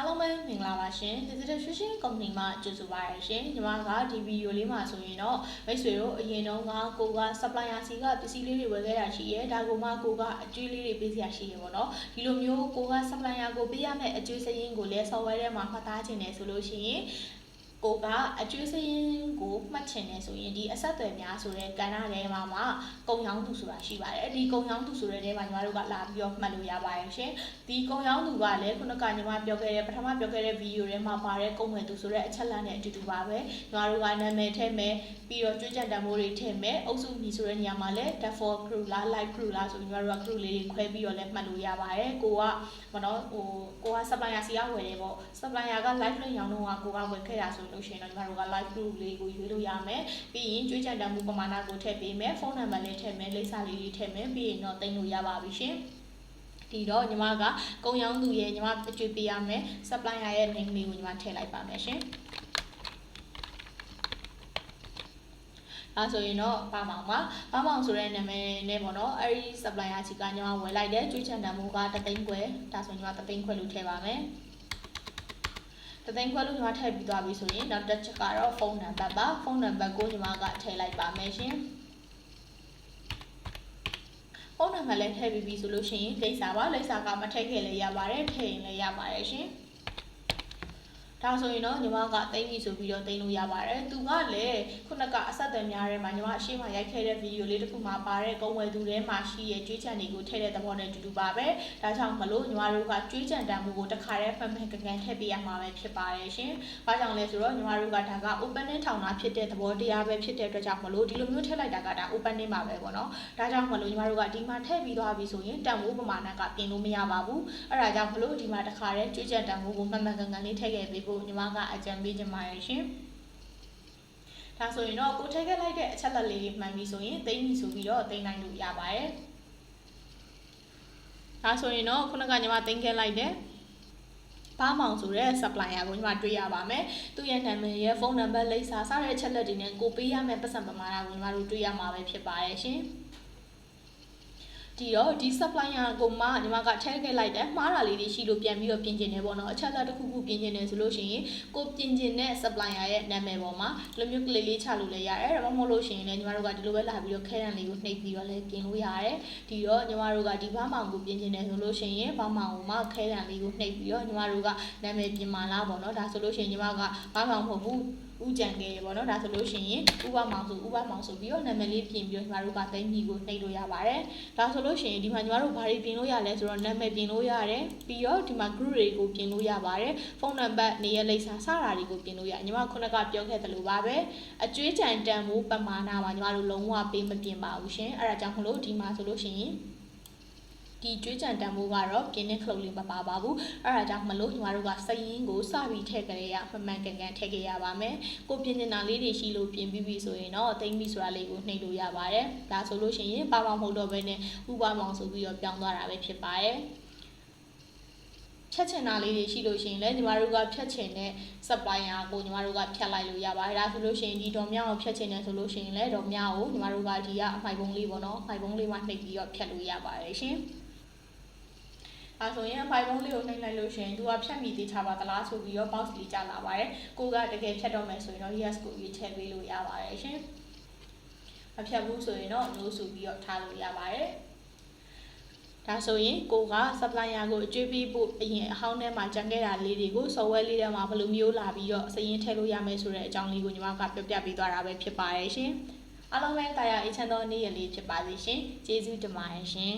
အားလုံးပဲမင်္ဂလာပါရှင် Digital Fusion Company မှာကြိုဆိုပါရရှင်ညီမကဒီဗီဒီယိုလေးမှာဆိုရင်တော့မိတ်ဆွေတို့အရင်တော့ကကိုက supplier စီကပစ္စည်းလေးတွေဝယ်ခဲ့တာရှိရဲဒါကမှကိုကအကျွေးလေးတွေပေးစရာရှိရပေါ့နော်ဒီလိုမျိုးကိုက supplier ကိုပေးရမယ့်အကျွေးစရင်းကိုလည်း software ထဲမှာမှတ်သားခြင်းတယ်ဆိုလို့ရှိရင် ကိုကအကျွေးစရင်းကိုမှတ်ချင်တယ်ဆိုရင်ဒီအဆက်အသွယ်များဆိုတဲ့ကဏ္ဍထဲမှာမှကုံရောင်းသူဆိုတာရှိပါတယ်ဒီကုံရောင်းသူဆိုတဲ့ထဲမှာညီမတို့ကလာပြီးတော့မှတ်လို့ရပါတယ်ရှင်ဒီကုံရောင်းသူကလည်းခုနကညီမပြောခဲ့တဲ့ပထမပြောခဲ့တဲ့ဗီဒီယိုထဲမှာပါတဲ့ကုံဝင်သူဆိုတဲ့အချက်လက်နဲ့အတူတူပါပဲညီမတို့ကနာမည်ထည့်မယ်ပြီးတော့ကြွေးကြံတံမိုးတွေထည့်မယ်အုပ်စုညီဆိုတဲ့နေရာမှာလည်း default crew လား live crew လားဆိုညီမတို့က crew လေးတွေခွဲပြီးတော့လည်းမှတ်လို့ရပါတယ်ကိုကဘာလို့ဟိုကိုက supplier စီကဝယ်တယ်ပေါ့ supplier က live နဲ့ရောင်းတော့ကကိုကဝယ်ခဲ့တာဆိုလို့ရှိရင်တော့ညီမတို့က live group လေးကိုရွေးလို့ရမယ်ပြီးရင်ကြွေးကြံတံမှုပမာဏကိုထည့်ပေးမယ်ဖုန်းနံပါတ်လေးထည့်မယ်လိပ်စာလေးလေးထည့်မယ်ပြီးရင်တော့တင်လို့ရပါပြီရှင်ဒီတော့ညီမကကုံရောင်းသူရဲ့ညီမအကျွေးပေးရမယ် supplier ရဲ့ name လေးကိုညီမထည့်လိုက်ပါမယ်ရှင်အဲဆိုရင်တော့ပါမောင်ပါပါမောင်ဆိုတဲ့နာမည်နဲ့ပေါ့နော်အဲဒီ supplier ကြီးကညီမဝယ်လိုက်တယ်ကျွေးချန်တံမိုးကတသိန်းခွဲဒါဆိုညီမတသိန်းခွဲလို့ထည့်ပါမယ် တသိန်းခွဲလို့ညီမထည့်ပြီးသွားပြီဆိုရင်နောက်တစ်ချက်ကတော့ဖုန်းနံပါတ်ပါဖုန်းနံပါတ်ကိုညီမကထည့်လိုက်ပါမယ်ရှင်ဖုန်းနံပါတ်လည်းထည့်ပြီးပြီဆိုလို့ရှိရင်လိပ်စာပါလိပ်စာကမထည့်ခဲ့လည်းရပါတယ်ထည့်ရင်လည်းရပါတယ်ရှင် ဒါဆိုရင်တော့ညီမကတိမ့်ပြီဆိုပြီးတော့တိမ့်လို့ရပါတယ်။သူကလည်းခုနကအဆက်အသွယ်များထဲမှာညီမအရှိမရိုက်ခဲ့တဲ့ဗီဒီယိုလေးတစ်ခုမှာပါတဲ့ကုံဝယ်သူထဲမှာရှိရဲ့ကြွေးချံတွေကိုထည့်တဲ့သဘောနဲ့တူတူပါပဲ။ဒါကြောင့်မလို့ညီမတို့ကကြွေးချံတန်မှုကိုတစ်ခါတည်းဖန်ဖန်ကန်ကန်ထည့်ပေးရမှာပဲဖြစ်ပါတယ်ရှင်။ဘာကြောင့်လဲဆိုတော့ညီမတို့ကဒါက opening ထောင်တာဖြစ်တဲ့သဘောတရားပဲဖြစ်တဲ့အတွက်ကြောင့်မလို့ဒီလိုမျိုးထည့်လိုက်တာကဒါ opening ပါပဲပေါ့နော်။ဒါကြောင့်မလို့ညီမတို့ကဒီမှာထည့်ပြီးသွားပြီဆိုရင်တန်ဖိုးပမာဏကပြင်လို့မရပါဘူး။အဲ့ဒါကြောင့်မလို့ဒီမှာတစ်ခါတည်းကြွေးချံတန်မှုကိုမှန်မှန်ကန်ကန်လေးထည့်ခဲ့ပေးဖို့ညီမကအကြံပေးချင်ပါတယ်ရှင်။ဒါဆိုရင်တော့ကိုထည့်ခဲ့လိုက်တဲ့အချက်လက်လေးတွေမှန်ပြီဆိုရင်သိမ့်ပြီဆိုပြီးတော့သိမ့်နိုင်လို့ရပါတယ်။ဒါဆိုရင်တော့ခုနကညီမသိမ့်ခဲ့လိုက်တဲ့ဘာမောင်ဆိုတဲ့ supplier ကိုညီမတွေ့ရပါမယ်။သူ့ရဲ့နာမည်ရဲ့ဖုန်းနံပါတ်လိပ်စာစတဲ့အချက်လက်တွေနဲ့ကိုပေးရမယ့်ပတ်စံပမာဏကိုညီမတို့တွေ့ရမှာပဲဖြစ်ပါတယ်ရှင်။ ဒီတော့ဒီ supplier ကိုမှညီမကထည့်ခဲ့လိုက်တယ်မှားတာလေးတွေရှိလို့ပြန်ပြီးတော့ပြင်ကျင်တယ်ပေါ့နော်အချက်လက်တစ်ခုခုပြင်ကျင်တယ်ဆိုလို့ရှိရင်ကိုပြင်ကျင်တဲ့ supplier ရဲ့နာမည်ပေါ်မှာလိုမျိုးကလေးလေးချလို့လည်းရတယ်ဒါမှမဟုတ်လို့ရှိရင်လည်းညီမတို့ကဒီလိုပဲလာပြီးတော့ခဲရန်လေးကိုနှိပ်ပြီးတော့လည်းပြင်လို့ရတယ်ဒီတော့ညီမတို့ကဒီဘာမောင်ကိုပြင်ကျင်တယ်ဆိုလို့ရှိရင်ဘာမောင်ကိုမှခဲရန်လေးကိုနှိပ်ပြီးတော့ညီမတို့ကနာမည်ပြင်မာလားပေါ့နော်ဒါဆိုလို့ရှိရင်ညီမကဘာမောင်မဟုတ်ဘူး ဥကြံခဲ့ရပေါ့နော်ဒါဆိုလို့ရှိရင်ဥပမောင်ဆိုဥပမောင်ဆိုပြီးတော့နာမည်လေးပြင်ပြီးတော့ညီမတို့ကသိမ့်ကြီးကိုနှိပ်လို့ရပါတယ်ဒါဆိုလို့ရှိရင်ဒီမှာညီမတို့ဘာတွေပြင်လို့ရလဲဆိုတော့နာမည်ပြင်လို့ရတယ်ပြီးတော့ဒီမှာ group တွေကိုပြင်လို့ရပါတယ်ဖုန်းနံပါတ်နေရာလိပ်စာစတာတွေကိုပြင်လို့ရညီမခုနကပြောခဲ့သလိုပါပဲအကျွေးကြံတန်မိုးပမာဏမှာညီမတို့လုံးဝပေးမပြင်ပါဘူးရှင်အဲ့ဒါကြောင့်မလို့ဒီမှာဆိုလို့ရှိရင် ဒီကျွေးကြံတန်မိုးကတော့ပြင်းတဲ့ခလုတ်လေးမပါပါဘူးအဲ့ဒါကြောင့်မလို့ညီမတို့ကစရင်ကိုစပြီးထည့်ကြရမှန်မှန်ကန်ကန်ထည့်ကြရပါမယ်ကိုပြင်းနေတာလေးတွေရှိလို့ပြင်ပြီးပြီဆိုရင်တော့သိမ့်ပြီဆိုတာလေးကိုနှိပ်လို့ရပါတယ်ဒါဆိုလို့ရှိရင်ပါပါမဟုတ်တော့ဘဲနဲ့ဥပမောင်ဆိုပြီးတော့ပြောင်းသွားတာပဲဖြစ်ပါတယ်ဖြတ်ချင်တာလေးတွေရှိလို့ရှိရင်လည်းညီမတို့ကဖြတ်ချင်တဲ့ supplier ကိုညီမတို့ကဖြတ်လိုက်လို့ရပါတယ်ဒါဆိုလို့ရှိရင်ဒီဒေါ်မြောက်ကိုဖြတ်ချင်တယ်ဆိုလို့ရှိရင်လည်းဒေါ်မြောက်ကိုညီမတို့ကဒီကအမိုက်ပုံးလေးပေါ့နော်အမိုက်ပုံးလေးမှနှိပ်ပြီးတော့ဖြတ်လို့ရပါတယ်ရှင် အဲဆိုရင်ဖိုင်ပုံးလေးကိုနှိပ်လိုက်လို့ရှိရင်သူကဖြတ်မိသေးချပါသလားဆိုပြီးတော့ box လေးကြာလာပါတယ်ကိုကတကယ်ဖြတ်တော့မယ်ဆိုရင်တော့ yes ကိုရွေးချယ်ပေးလို့ရပါတယ်ရှင်မဖြတ်ဘူးဆိုရင်တော့ no ဆိုပြီးတော့ထားလို့ရပါတယ်ဒါဆိုရင်ကိုက supplier ကိုအကျွေးပေးဖို့အရင်အဟောင်းထဲမှာကြံခဲ့တာလေးတွေကို software လေးထဲမှာဘယ်လိုမျိုးလာပြီးတော့စရင်ထည့်လို့ရမယ်ဆိုတဲ့အကြောင်းလေးကိုညီမကပြောပြပေးသွားတာပဲဖြစ်ပါတယ်ရှင်အားလုံးပဲတာယာအေးချမ်းသောနေ့ရက်လေးဖြစ်ပါစေရှင်ကျေးဇူးတင်ပါတယ်ရှင်